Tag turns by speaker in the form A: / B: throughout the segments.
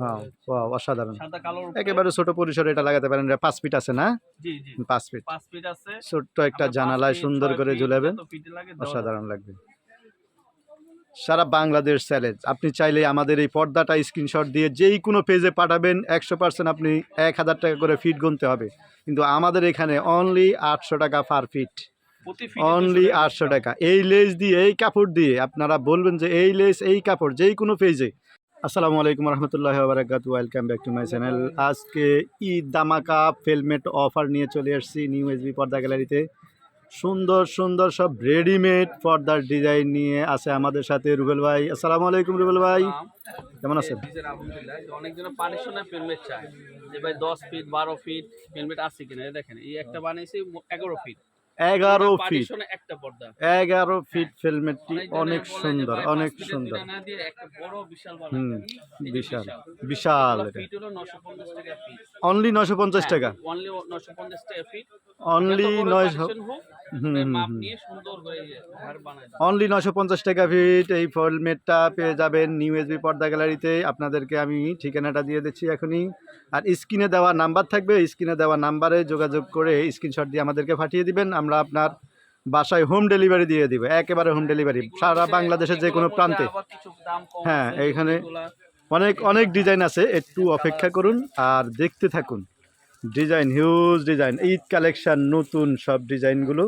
A: হ্যাঁ অসাধারণ। একেবারে ছোট পরিসরে এটা লাগাতে পারেন পাঁচ ফিট আছে না? পাঁচ ফিট। ছোট্ট একটা জানালায় সুন্দর করে ঝুলাবেন। অসাধারণ লাগবে। সারা বাংলাদেশ চ্যালেঞ্জ। আপনি চাইলে আমাদের এই পর্দাটা স্ক্রিনশট দিয়ে যেই কোনো পেজে পাঠাবেন একশো পার্সেন্ট আপনি এক হাজার টাকা করে ফিট গুনতে হবে। কিন্তু আমাদের এখানে অনলি আটশো টাকা পার ফিটে অনলি আটশো টাকা। এই লেস দিয়ে এই কাপড় দিয়ে আপনারা বলবেন যে এই লেস এই কাপড় যেই কোনো পেজে আসসালামু আলাইকুম রহমতুল্লাহ বারাকাত welcome back to my channel আজকে ঈদ দামাকা ফেলমেট অফার নিয়ে চলে এসেছি নিউ এসবি পর্দা গ্যালারিতে। সুন্দর সুন্দর সব রেডিমেড পর্দার ডিজাইন নিয়ে আছে আমাদের সাথে রুবেল ভাই। আসসালামু আলাইকুম রুবেল ভাই। কেমন আছেন?
B: অনেকজন পার্টিশনের হেলমেট চায় যে ভাই দশ ফিট বারো ফিট হেলমেট আছে কিনা দেখেন এই একটা বানিয়েছি এগারো ফিট
A: এগারো ফিট এগারো ফিট ফেলমেটটি অনেক সুন্দর অনেক সুন্দর। হুম বিশাল। বিশাল এটা।
B: ফিট হলো 950 টাকা ফিট
A: অনলি নশো পঞ্চাশ টাকা।
B: অনলি 950 টাকা
A: অনলি নয়শো অনলি নশো পঞ্চাশ টাকা ফিট এই ফলমেটটা পেয়ে যাবেন নিউ এসবি পর্দা গ্যালারিতে আপনাদেরকে আমি ঠিকানাটা দিয়ে দিচ্ছি এখনই। আর স্ক্রিনে দেওয়া নাম্বার থাকবে স্ক্রিনে দেওয়া নাম্বারে যোগাযোগ করে স্ক্রিনশট দিয়ে আমাদেরকে পাঠিয়ে দিবেন। আমরা আপনার বাসায় হোম ডেলিভারি দিয়ে দিব একেবারে হোম ডেলিভারি সারা বাংলাদেশের যে কোনো প্রান্তে। হ্যাঁ,
B: এগুলা-
A: অনেক অনেক ডিজাইন আছে একটু অপেক্ষা করুন আর দেখতে থাকুন। Design huge design Eid collection নতুন সব ডিজাইনগুলো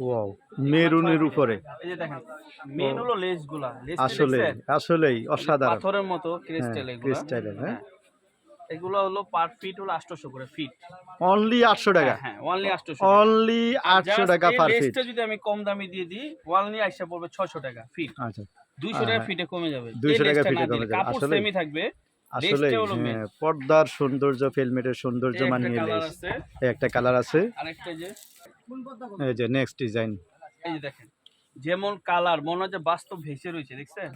A: ওয়াও মেরুনের উপরে।
B: এই যে দেখেন মেন হলো লেস
A: আসলে আসলেই অসাধারণ।
B: পাথরের মতো ক্রিস্টাল
A: হ্যাঁ,
B: এগুলা।
A: হ্যাঁ।
B: হ্যাঁ। এগুলো হলো পার ফিট হলো 800 করে ফিট
A: অনলি আটশো টাকা?
B: হ্যাঁ অনলি 800
A: অনলি আটশো টাকা পার ফিট
B: লেসটা যদি আমি কম দামে দিয়ে দিই অনলি আইসা পড়বে 600 টাকা ফিট
A: আচ্ছা।
B: 200 টাকা
A: হ্যাঁ।
B: ফিটে কমে যাবে।
A: 200
B: এই
A: টাকা ফিটে কমে যাবে।
B: কাপড়
A: আসলেই।
B: থাকবে।
A: আসলে
B: হলো
A: পর্দার সৌন্দর্য ফিল্মেটের সৌন্দর্য মানিয়ে একটা কালার আছে।
B: আরেকটা যে।
A: এই যে নেক্সট ডিজাইন
B: এই যে দেখেন যেমন কালার মনে হয় যে বাস্তব ভেসে রয়েছে দেখছেন?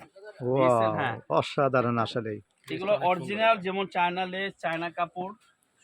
B: হ্যাঁ।
A: অসাধারণ আসলেই
B: এগুলো অরিজিনাল যেমন চায়না লেস চায়না কাপড়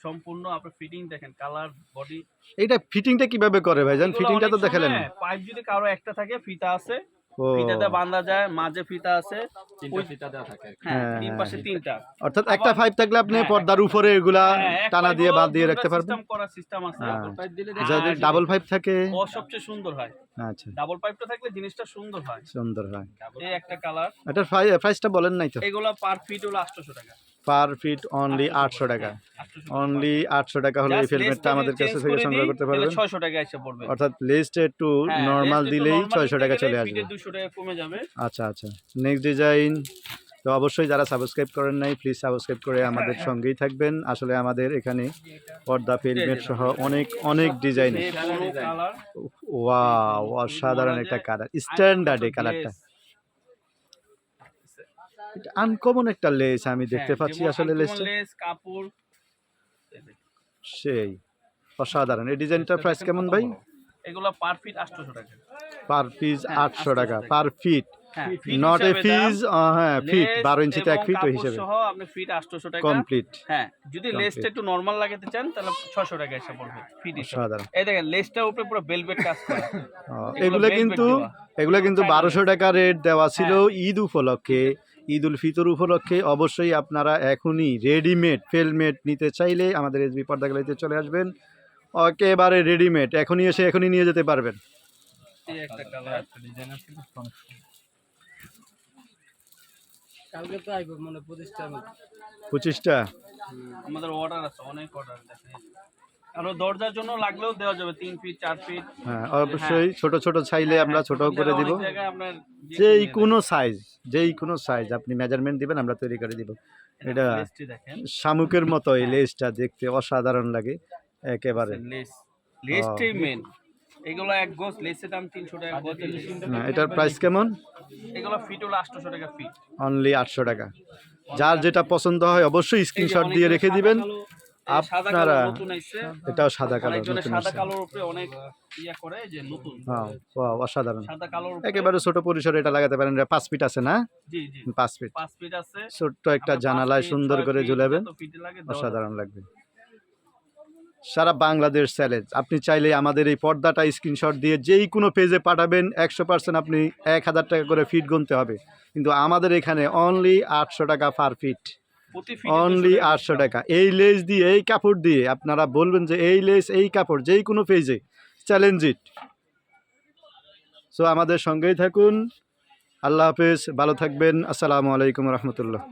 B: সম্পূর্ণ আপনার ফিটিং দেখেন কালার বডি
A: এইটা ফিটিংটা কীভাবে করে ভাইজান? ফিটিংটা তো দেখালেন। না।
B: পাইপ যদি কারও একটা থাকে ফিতা আছে
A: ও।
B: ফিতাতে বাঁধা যায় মাঝে ফিতা আছে
C: তিনটা ফিতা দেওয়া থাকে
B: হ্যাঁ
A: হ্যাঁ,
B: তিন পাশে তিনটা।
A: অর্থাৎ একটা ফাইভ থাকলে আপনি
B: হ্যাঁ,
A: পর্দার উপরে এগুলা
B: হ্যাঁ,
A: টানা দিয়ে বাদ দিয়ে রাখতে পারবেন?
B: সিস্টেম করার সিস্টেম আছে
A: হ্যাঁ।
C: পাইপ দিলে
B: হ্যাঁ,
A: যদি
B: হ্যাঁ,
A: ডাবল ফাইভ থাকে
B: ও সবচেয়ে সুন্দর হয়।
A: আচ্ছা।
B: ডাবল পাইপটা থাকলে জিনিসটা সুন্দর হয়।
A: সুন্দর হয়।
B: এই একটা কালার
A: এটার প্রাইসটা বলেন নাই তো?
B: এগুলো পার ফিট হলো 800 টাকা।
A: পার ফিট অনলি আটশো টাকা। অনলি আটশো টাকা হলে এই ফিল্মেটটা আমাদের কাছে থেকে সংগ্রহ করতে পারবেন।
B: 600 টাকা এসে পড়বে।
A: অর্থাৎ লেসটা একটু
B: হ্যাঁ,
A: নর্মাল দিলেই ছয়শো টাকা চলে আসবে।
B: 200 টাকা কমে যাবে।
A: আচ্ছা আচ্ছা। নেক্সট ডিজাইন তো অবশ্যই যারা সাবস্ক্রাইব করেন নাই প্লিজ সাবস্ক্রাইব করে আমাদের সঙ্গেই থাকবেন। আসলে আমাদের এখানে পর্দা ফিল্মেট সহ অনেক অনেক ডিজাইন ওয়া অসাধারণ একটা কালার স্ট্যান্ডার্ড এই কালারটা আনকমন একটা লেস আমি দেখতে
B: হ্যাঁ,
A: পাচ্ছি আসলে লেসটা
B: লেস কাপড়
A: সেই অসাধারণ। এই ডিজাইনটার প্রাইস কেমন ভাই?
B: এগুলো পার ফিট 800 টাকা।
A: পার পিস
B: হ্যাঁ,
A: আটশো
B: 800
A: টাকা। Per feet not a fees হ্যাঁ ফিট
B: লেস
A: বারো ইঞ্চিতে এক ফিট ওই হিসেবে।
B: সহ আপনি ফিট 800 টাকা।
A: কমপ্লিট
B: হ্যাঁ যদি লেসটা একটু নরমাল লাগাতে চান তাহলে 600 টাকা এসে পড়বে ফিট
A: অসাধারণ।
B: এই দেখেন লেসটার উপরে পুরো বেলভেট কাজ করা। এগুলো
A: কিন্তু। এগুলো কিন্তু
B: China
A: বারোশো টাকা রেট দেওয়া ছিল
B: হ্যাঁ।
A: ঈদ উপলক্ষে। ঈদ উল ফিতর উপলক্ষে অবশ্যই আপনারা এখনই রেডিমেড ফেলমেড নিতে চাইলে আমাদের এসবি পর্দা গ্যালারিতে চলে আসবেন। একেবারে রেডিমেড এখনই এসে এখনই নিয়ে যেতে পারবেন।
B: এই একটা কালার ডিজাইন আছে
C: কালকে তো আইব মানে পঁচিশটা।
A: পঁচিশটা?
B: আমাদের অর্ডার আছে অনেক অর্ডার দেখেন আরও দরজার জন্য লাগলেও দেওয়া যাবে তিন ফিট চার ফিট
A: হ্যাঁ অবশ্যই ছোট ছোট চাইলে আমরা ছোট করে দিব। যেই
B: কোনো
A: সাইজ যেই কোনো সাইজ আপনি মেজারমেন্ট দিবেন আমরা তৈরি করে দিব। এটা শামুকের মতো এই লেসটা দেখতে অসাধারণ লাগে একেবারে।
B: লেস লেসটাই মেন এগুলো এক গোছ লেসের দাম তিনশো টাকা গোছ
A: এটার প্রাইস কেমন?
B: এগুলো ফিট হলো আটশোশো টাকা ফিট
A: অনলি আটশো টাকা। যার যেটা পছন্দ হয় অবশ্যই স্ক্রিনশট দিয়ে রেখে দিবেন। আপনারা এটাও সাদা
B: অনেকজনে
A: নতুন
B: সাদা কালোর উপরে অনেক ইয়া করে যে নতুন।
A: হ্যাঁ অসাধারণ। একেবারে ছোট পরিসরে এটা লাগাতে পারেন পাঁচ ফিট আছে না? পাঁচ ফিট।
B: পাঁচ ফিট আছে।
A: ছোট্ট একটা জানালায় সুন্দর করে ঝুলাবেন। অসাধারণ লাগবে। সারা বাংলাদেশ চ্যালেঞ্জ। আপনি চাইলে আমাদের এই পর্দাটা স্ক্রিনশট দিয়ে যেই কোনো পেজে পাঠাবেন একশো পার্সেন্ট আপনি এক হাজার টাকা করে ফিট গুনতে হবে। কিন্তু আমাদের এখানে অনলি আটশো টাকা পার ফিট অনলি আটশো টাকা। এই লেস দিয়ে এই কাপড় দিয়ে আপনারা বলবেন যে এই লেস এই কাপড় যেই কোনো পেজে চ্যালেঞ্জ ইট সো আমাদের সঙ্গেই থাকুন। আল্লাহ হাফেজ ভালো থাকবেন। আসসালামু আলাইকুম রহমতুল্লাহ।